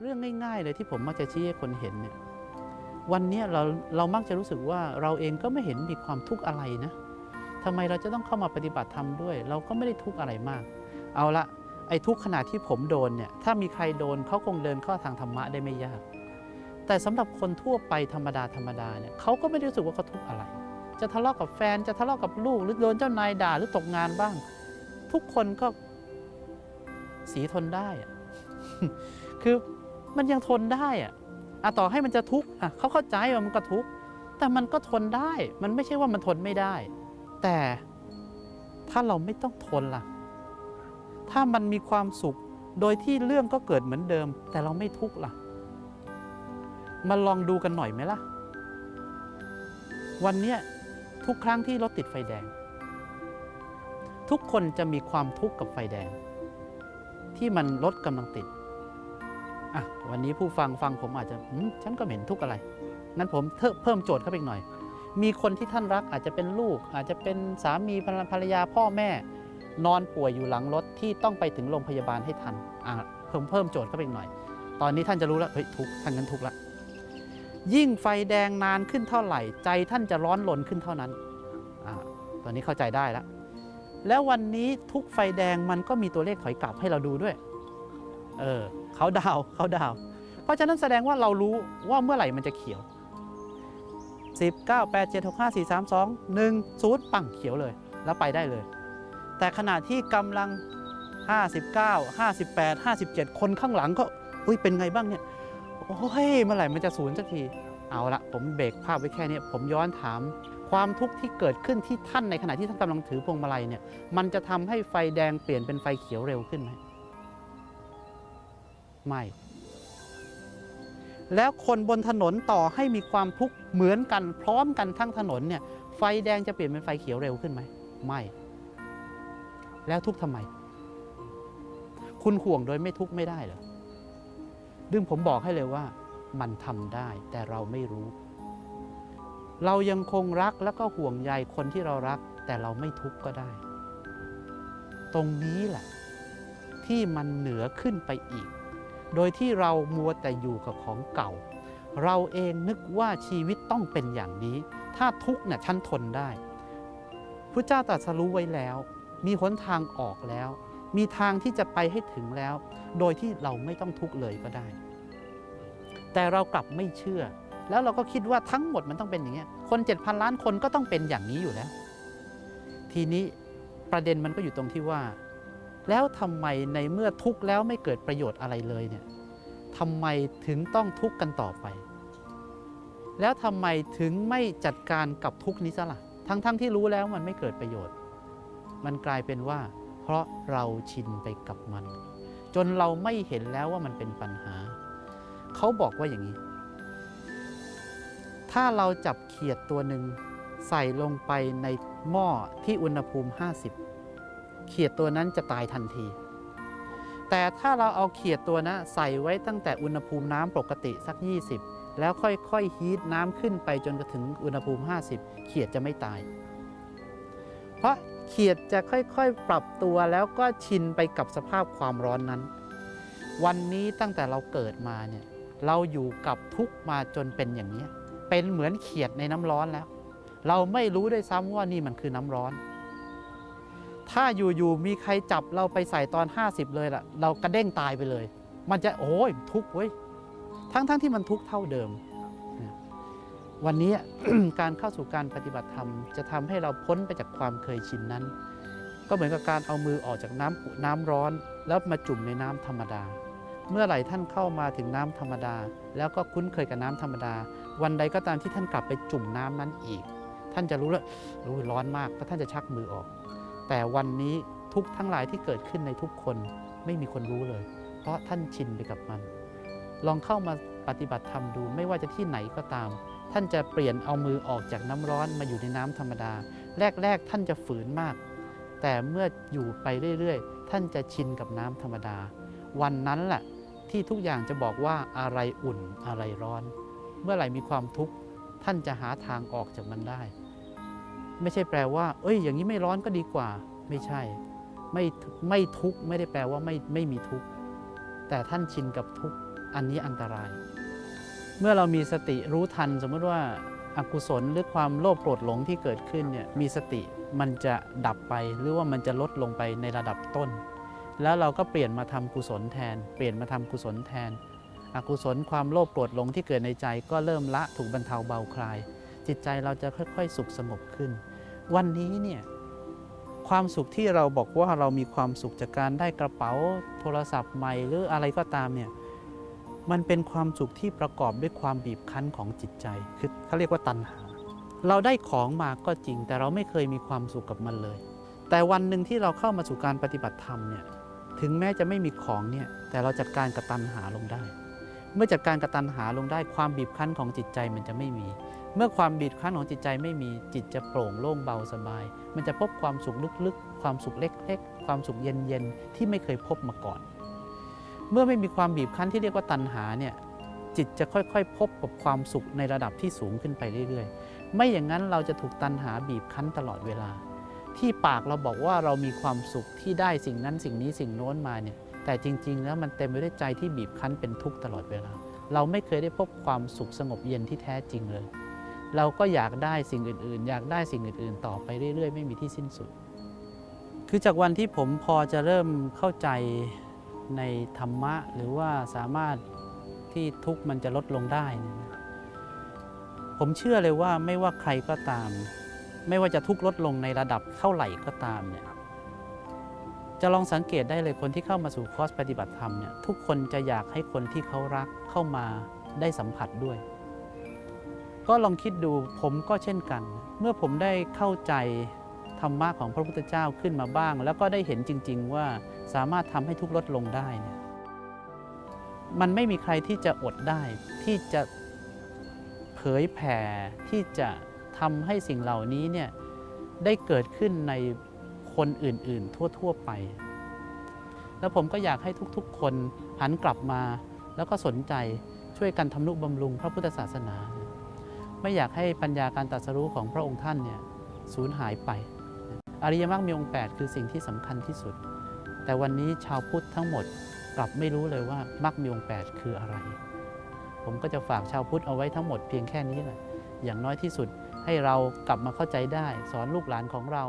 เรื่องง่ายๆเลยที่ผมมักจะชี้ให้คนเห็นเนี่ยวันนี้เราเรามักจะรู้สึกว่าเราเองก็ไม่เห็นมีความทุกข์อะไรนะทำไมเราจะต้องเข้ามาปฏิบัติธรรมด้วย เราก็ไม่ได้ทุกข์อะไรมาก เอาละไอ้ทุกข์ขนาดที่ผมโดนเนี่ยถ้ามีใครโดนเขาคงเดินเข้าทางธรรมะได้ไม่ยาก แต่สำหรับคนทั่วไปธรรมดาธรรมดาเนี่ยเขาก็ไม่ได้รู้สึกว่าเขาทุกข์อะไร จะทะเลาะกับแฟนจะทะเลาะกับลูก หรือโดนเจ้านายด่าหรือตกงานบ้าง ทุกคนก็สีทนได้อะคือ มันยังทนได้อะอะต่อให้มันจะทุกข์อะเขาเข้าใจว่ามันก็ทุกข์แต่มันก็ทนได้ มันไม่ใช่ว่ามันทนไม่ได้ แต่ถ้าเราไม่ต้องทนล่ะ ถ้ามันมีความสุขโดยที่เรื่องก็เกิดเหมือนเดิม แต่เราไม่ทุกข์ล่ะ มาลองดูกันหน่อยไหมล่ะ วันเนี้ยทุกครั้งที่รถติดไฟแดง ทุกคนจะมีความทุกข์กับไฟแดง ที่มันรถกำลังติด อะวันนี้ผู้ฟังฟังผมอาจจะฉันก็เห็นทุกอะไรงั้นผมเพิ่มโจทย์เข้าไปอีกหน่อย มีคนที่ท่านรักอาจจะเป็นลูก อาจจะเป็นสามีภรรยาพ่อแม่ นอนป่วยอยู่หลังรถที่ต้องไปถึงโรงพยาบาลให้ทันอะเพิ่มเพิ่มโจทย์เข้าไปอีกหน่อย ตอนนี้ท่านจะรู้แล้วเฮ้ยทุกท่านนั้นทุกละยิ่งไฟแดงนานขึ้นเท่าไหร่ ใจท่านจะร้อนรนขึ้นเท่านั้นอ่าตอนนี้เข้าใจได้แล้วแล้ววันนี้ทุกไฟแดงมันก็มีตัวเลขถอยกลับให้เราดูด้วย เออเขาดาวเขาดาว เพราะฉะนั้นแสดงว่าเรารู้ว่าเมื่อไหร่มันจะเขียว 10 9 8 7 6 5 4 3 2 1 0ปังเขียวเลย แล้วไปได้เลย แต่ขณะที่กำลัง 59 58 57 คนข้างหลังก็เฮ้ยเป็นไงบ้างเนี่ย โอ้ยเมื่อไหร่มันจะศูนย์สักที เอาละผมเบรกภาพไว้แค่นี้ผมย้อนถามความทุกข์ที่เกิดขึ้นที่ท่านในขณะที่ท่านกำลังถือพวงมาลัยเนี่ย มันจะทำให้ไฟแดงเปลี่ยนเป็นไฟเขียวเร็วขึ้นไหม ไม่ แล้วคนบนถนนต่อให้มีความทุกข์เหมือนกันพร้อมกันทั้งถนนเนี่ยไฟแดงจะเปลี่ยนเป็นไฟเขียวเร็วขึ้นไหมไม่ แล้วทุกทำไม คุณห่วงโดยไม่ทุกข์ไม่ได้เหรอดึงผมบอกให้เลยว่ามันทำได้แต่เราไม่รู้ เรายังคงรักแล้วก็ห่วงใยคนที่เรารัก แต่เราไม่ทุกข์ก็ได้ ตรงนี้แหละ ที่มันเหนือขึ้นไปอีก โดยที่เรามัวแต่อยู่กับของเก่า เราเองนึกว่าชีวิตต้องเป็นอย่างนี้ ถ้าทุกข์เนี่ยฉันทนได้พระเจ้าตรัสรู้ไว้แล้ว มีหนทางออกแล้ว มีทางที่จะไปให้ถึงแล้ว โดยที่เราไม่ต้องทุกข์เลยก็ได้ แต่เรากลับไม่เชื่อ แล้วเราก็คิดว่าทั้งหมดมันต้องเป็นอย่างเงี้คน7,000ล้านคนก็ต้องเป็นอย่างนี้อยู่แล้ว ทีนี้ประเด็นมันก็อยู่ตรงที่ว่า แล้วทำไมในเมื่อทุกข์แล้วไม่เกิดประโยชน์อะไรเลยเนี่ยทำไมถึงต้องทุกข์กันต่อไป แล้วทำไมถึงไม่จัดการกับทุกข์นี้ซะละ่ะ ทั้งๆทที่รู้แล้วมันไม่เกิดประโยชน์ มันกลายเป็นว่า เพราะเราชินไปกับมัน จนเราไม่เห็นแล้วว่ามันเป็นปัญหา เขาบอกว่าอย่างนี้ ถ้าเราจับเขียดตัวหนึ่งใส่ลงไปในหม้อที่อุณหภูมิ 50 ขียดตัวนั้นจะตายทันที แต่ถ้าเราเอาเขียดตัวนั้นใส่ไว้ตั้งแต่อุณหภูมิน้ำปกติสัก 20 แล้วค่อยๆฮีทน้ำขึ้นไปจนกระถึงอุณหภูมิ 50 เขียดจะไม่ตาย เพราะเขียดจะค่อยๆ ปรับตัวแล้วก็ชินไปกับสภาพความร้อนนั้น วันนี้ตั้งแต่เราเกิดมาเนี่ยเราอยู่กับทุกมาจนเป็นอย่างนี้ เป็นเหมือนเขียดในน้ำร้อนแล้ว เราไม่รู้ด้วยซ้ำว่านี่มันคือน้ำร้อน ถ้าอยู่ๆมีใครจับเราไปใส่ตอน 50 เลยล่ะ เรากระเด้งตายไปเลย มันจะโอ้ยทุกข์เว้ยทั้งๆทที่มันทุกข์เท่าเดิม วันนี้การเข้าสู่การปฏิบัติธรรม จะทำให้เราพ้นไปจากความเคยชินนั้น ก็เหมือนกับการเอามือออกจากน้ำน้ำร้อน แล้วมาจุ่มในน้ำธรรมดา เมื่อไหร่ท่านเข้ามาถึงน้ำธรรมดา แล้วก็คุ้นเคยกับน้ำธรรมดา วันใดก็ตามที่ท่านกลับไปจุ่มน้ำนั้นอีก ท่านจะรู้แล้วรู้ร้อนมากแล้วท่านจะชักมือออก แต่วันนี้ทุกทั้งหลายที่เกิดขึ้นในทุกคนไม่มีคนรู้เลย เพราะท่านชินไปกับมัน ลองเข้ามาปฏิบัติธรรมดูไม่ว่าจะที่ไหนก็ตาม ท่านจะเปลี่ยนเอามือออกจากน้ำร้อนมาอยู่ในน้ำธรรมดา แรก ๆ ท่านจะฝืนมาก แต่เมื่ออยู่ไปเรื่อยๆ ท่านจะชินกับน้ำธรรมดา วันนั้นแหละที่ทุกอย่างจะบอกว่าอะไรอุ่นอะไรร้อน เมื่อไหร่มีความทุกข์ท่านจะหาทางออกจากมันได้ ไม่ใช่แปลว่า เอ้ย อย่างนี้ไม่ร้อนก็ดีกว่า ไม่ใช่ ไม่ไม่ทุกข์ไม่ได้แปลว่าไม่ไม่มีทุกข์แต่ท่านชินกับทุกข์อันนี้อันตราย เมื่อเรามีสติรู้ทัน สมมติว่าอากุศลหรือความโลภโกรธหลงที่เกิดขึ้นเนี่ยมีสติมันจะดับไปหรือว่ามันจะลดลงไปในระดับต้น แล้วเราก็เปลี่ยนมาทำกุศลแทน เปลี่ยนมาทำกุศลแทน อกุศลความโลภโกรธหลงที่เกิดในใจก็เริ่มละถูกบรรเทาเบาคลาย จิตใจเราจะค่อย ๆ สุขสงบขึ้น วันนี้เนี่ยความสุขที่เราบอกว่าเรามีความสุขจากการได้กระเป๋าโทรศัพท์ใหม่หรืออะไรก็ตามเนี่ยมันเป็นความสุขที่ประกอบด้วยความบีบคั้นของจิตใจ คือเขาเรียกว่าตัณหา เราได้ของมาก็จริง แต่เราไม่เคยมีความสุขกับมันเลย แต่วันหนึ่งที่เราเข้ามาสู่การปฏิบัติธรรมเนี่ยถึงแม้จะไม่มีของเนี่ยแต่เราจัดการกับตัณหาลงได้ เมื่อจัดการกับตัณหาลงได้ความบีบคั้นของจิตใจมันจะไม่มี เมื่อความบีบคั้นของจิตใจไม่มีจิตจะโปร่งโล่งเบาสบาย มันจะพบความสุขลึกๆ ความสุขเล็กๆ ความสุขเย็นๆ ที่ไม่เคยพบมาก่อน เมื่อไม่มีความบีบคั้นที่เรียกว่าตัณหาเนี่ยจิตจะค่อยๆ พบกับความสุขในระดับที่สูงขึ้นไปเรื่อยๆ ไม่อย่างนั้นเราจะถูกตัณหาบีบคั้นตลอดเวลา ที่ปากเราบอกว่าเรามีความสุขที่ได้สิ่งนั้นสิ่งนี้สิ่งโน้นมาเนี่ย แต่จริงๆ แล้วมันเต็มไปด้วยใจที่บีบคั้นเป็นทุกข์ตลอดเวลา เราไม่เคยได้พบความสุขสงบเย็นที่แท้จริงเลย เราก็อยากได้สิ่งอื่นๆ อยากได้สิ่งอื่นๆ ต่อไปเรื่อยๆ ไม่มีที่สิ้นสุด คือจากวันที่ผมพอจะเริ่มเข้าใจในธรรมะ หรือว่าสามารถที่ทุกข์มันจะลดลงได้เนี่ยนะผมเชื่อเลยว่าไม่ว่าใครก็ตาม ไม่ว่าจะทุกข์ลดลงในระดับเท่าไหร่ก็ตามเนี่ยจะลองสังเกตได้เลยคนที่เข้ามาสู่คอร์สปฏิบัติธรรมเนี่ยทุกคนจะอยากให้คนที่เขารักเข้ามาได้สัมผัสด้วย ก็ลองคิดดูผมก็เช่นกัน เมื่อผมได้เข้าใจธรรมะของพระพุทธเจ้าขึ้นมาบ้าง แล้วก็ได้เห็นจริง ๆ ว่าสามารถทำให้ทุกข์ลดลงได้เนี่ยมันไม่มีใครที่จะอดได้ ที่จะเผยแผ่ที่จะทำให้สิ่งเหล่านี้เนี่ยได้เกิดขึ้นในคนอื่น ๆ ทั่ว ๆ ไป แล้วผมก็อยากให้ทุก ๆ คนหันกลับมา แล้วก็สนใจช่วยกันทำนุบำรุงพระพุทธศาสนา ไม่อยากให้ปัญญาการตรัสรู้ของพระองค์ท่านเนี่ยสูญหายไป อริยมรรคมีองค์ 8 คือสิ่งที่สำคัญที่สุด แต่วันนี้ชาวพุทธทั้งหมดกลับไม่รู้เลยว่ามรรคมีองค์ 8 คืออะไร ผมก็จะฝากชาวพุทธเอาไว้ทั้งหมดเพียงแค่นี้แหละอย่างน้อยที่สุดให้เรากลับมาเข้าใจได้ สอนลูกหลานของเรา